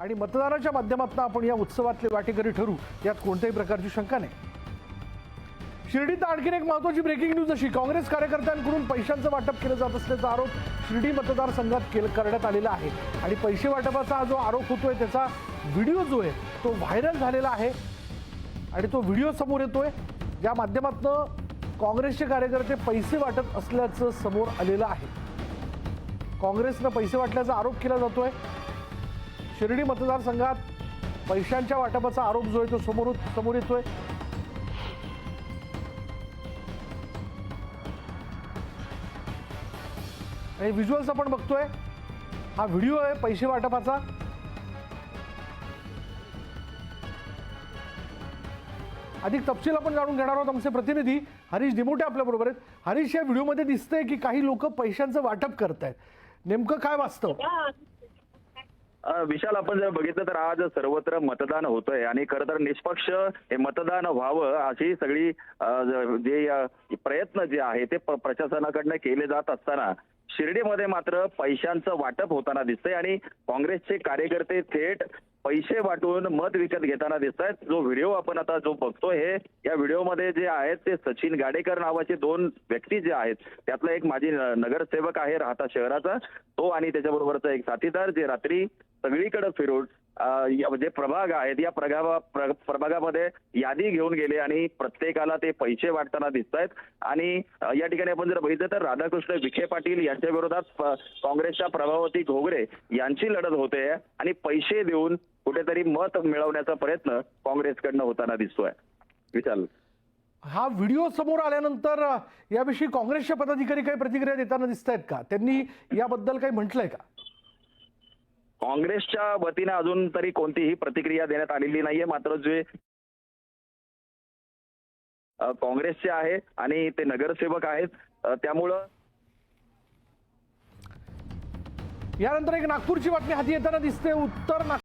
आणि मतदानाच्या माध्यमातून आपण या उत्सवातले वाटेकरी ठरू. यात कोणत्याही प्रकारची शंका नाही. शिर्डीत आणखीन एक महत्वाची ब्रेकिंग न्यूज अशी. काँग्रेस कार्यकर्त्यांकडून पैशांचं वाटप केलं जात असल्याचा आरोप शिर्डी मतदारसंघात केलं करण्यात आलेला आहे. आणि पैसे वाटपाचा जो आरोप होतोय त्याचा व्हिडिओ जो आहे तो व्हायरल झालेला आहे. आणि तो व्हिडिओ समोर येतोय. ज्या माध्यमातून काँग्रेसचे कार्यकर्ते पैसे वाटत असल्याचं समोर आलेलं आहे. काँग्रेसनं पैसे वाटल्याचा आरोप केला जातोय. शिर्डी मतदारसंघात पैशांच्या वाटपाचा आरोप जो आहे तो समोर समोर येतोय. आणि व्हिज्युअल्स आपण बघतोय. हा व्हिडिओ आहे पैसे वाटपाचा. अधिक तपशील आपण जाणून घेणार आहोत आमचे प्रतिनिधी हरीश दिमोटे आपल्याबरोबर आहेत. हरीश या व्हिडिओमध्ये दिसतंय की काही लोक पैशांचं वाटप करत आहेत नेमकं काय वास्तव? विशाल आपण जर बघितलं तर आज सर्वत्र मतदान होतंय आणि खरं तर निष्पक्ष हे मतदान व्हावं अशी सगळी जे प्रयत्न जे आहे ते प्रशासनाकडनं केले जात असताना शिर्डीमध्ये मात्र पैशांचं वाटप होताना दिसतंय आणि काँग्रेसचे कार्यकर्ते थेट पैसे वाटून मत विकत घेताना दिसत आहेत जो व्हिडिओ आपण आता जो बघतोय हे या व्हिडिओमध्ये जे आहेत ते सचिन गाडेकर नावाचे दोन व्यक्ती जे आहेत त्यातला एक माजी नगरसेवक आहे राहता शहराचा तो आणि त्याच्याबरोबरचा एक साथीदार जे रात्री सगळीकडे फिरून जे म्हणजे प्रभाग आहेत या प्रभागा प्रभागामध्ये यादी घेऊन गेले आणि प्रत्येकाला ते पैसे वाटताना दिसत आहेत आणि या ठिकाणी आपण जर बघितलं तर राधाकृष्ण विखे पाटील यांच्या विरोधात काँग्रेसच्या प्रभावती घोगरे यांची लढत होते आणि पैसे देऊन कुठेतरी मत मिळवण्याचा प्रयत्न काँग्रेसकडनं होताना दिसतोय. विचार हा व्हिडिओ समोर आल्यानंतर याविषयी काँग्रेसचे पदाधिकारी काही प्रतिक्रिया देताना दिसत आहेत का? त्यांनी याबद्दल काही म्हटलंय का? काँग्रेसच्या वतीने अजून तरी कोणतीही प्रतिक्रिया देण्यात आलेली नाहीये. मात्र जे काँग्रेसचे आहे आणि ते नगरसेवक आहेत त्यामुळं यानंतर एक नागपूरची बातमी हाती येताना दिसते. उत्तर नाग